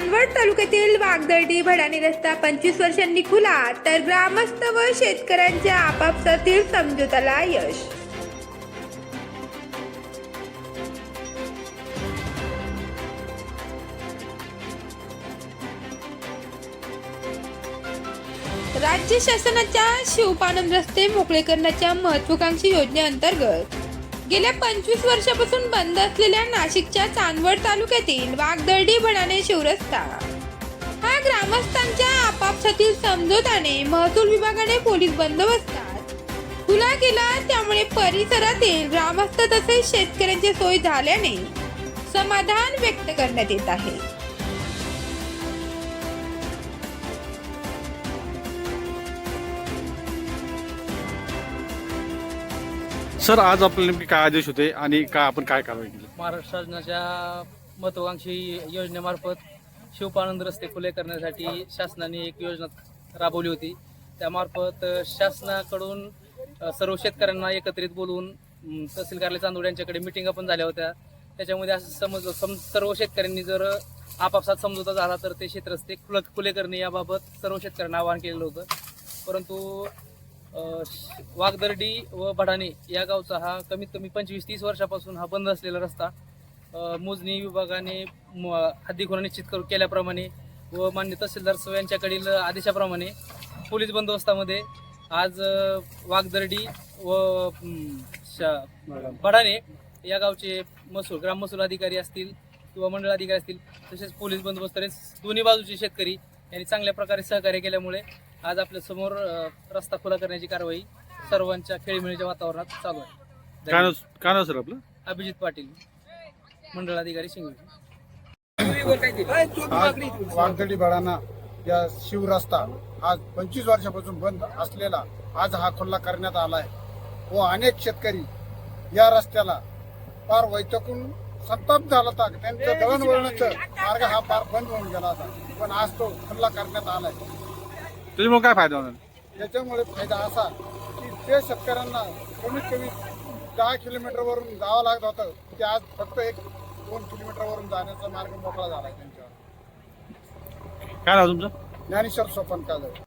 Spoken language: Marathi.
मानवड तालुक्यातील वागदर्डी भडाणी रस्ता पंचवीस वर्षांनी खुला तर ग्रामस्थ व शेतकऱ्यांच्या आपापसातील समझोत्याला यश. राज्य शासनाच्या शिवपानंद रस्ते मोकळे करण्याच्या महत्वाकांक्षी योजनेअंतर्गत गेल्या पंचवीस वर्षापासून बंद असलेल्या नाशिकच्या चांदवड तालुक्यातील वाघदर्डी भडाणे शिवरस्ता. हा ग्रामस्थांच्या आपापसातील समझोताने महसूल विभागाने पोलीस बंदोबस्तात खुला केला त्यामुळे परिसरातील ग्रामस्थ तसेच शेतकऱ्यांची सोय झाल्याने समाधान व्यक्त करण्यात येत आहे. सर आज आपल्याला नेमके काय आदेश होते आणि काय आपण काय कारवाई केली? महाराष्ट्र शासनाच्या महत्वाकांक्षी योजनेमार्फत शिवपानंद रस्ते खुले करण्यासाठी शासनाने एक योजना राबवली होती. त्यामार्फत शासनाकडून सर्व शेतकऱ्यांना एकत्रित बोलवून म, तहसील कार्यालय चांदोड यांच्याकडे मिटिंगा पण झाल्या होत्या. त्याच्यामध्ये असं समज सम सर्व शेतकऱ्यांनी जर आपापसात समजोता झाला तर ते शेतरस्ते खुले खुले करणे याबाबत सर्व शेतकऱ्यांना आवाहन केलेलं होतं. परंतु अ, वागदर्डी व भडाणे या गावचा हा कमीत कमी पंचवीस तीस वर्षापासून हा बंद असलेला रस्ता मोजणी विभागाने म- हद्दीखोरा निश्चित करू केल्याप्रमाणे व मान्य तहसीलदार सव यांच्याकडील आदेशाप्रमाणे पोलीस बंदोबस्तामध्ये आज अ, वागदर्डी व भडाणे या गावचे महसूल ग्राम महसूल अधिकारी असतील किंवा मंडळ अधिकारी असतील तसेच पोलीस बंदोबस्त दोन्ही बाजूचे शेतकरी यांनी चांगल्या प्रकारे सहकार्य केल्यामुळे आज आपल्यासमोर रस्ता खुला करण्याची कारवाई सर्वांच्या खेळीमेळीच्या वातावरणात चालू आहे. काय. नाव काय नाव सर आपलं? अभिजित पाटील मंडळ अधिकारी शिंगवी आज वागदडी बळाना या शिवरस्ता आज पंचवीस वर्षापासून बंद असलेला आज हा खुल्ला करण्यात आलाय. व अनेक शेतकरी या रस्त्याला फार वैतकून संताप झाला होता. त्यांचं दळणवळणाचं मार्ग हा फार बंद होऊन गेला होता. पण आज तो खुल्ला करण्यात आलाय. त्याच्यामुळे काय फायदा होणार? त्याच्यामुळे फायदा असा की ते शेतकऱ्यांना कमीत कमी दहा किलोमीटरवरून जावं लागत होतं ते आज फक्त एक दोन किलोमीटरवरून जाण्याचा मार्ग मोकळा झाला त्यांच्यावर. काय नाव तुमचं? ज्ञानेश्वर सोपन काजळ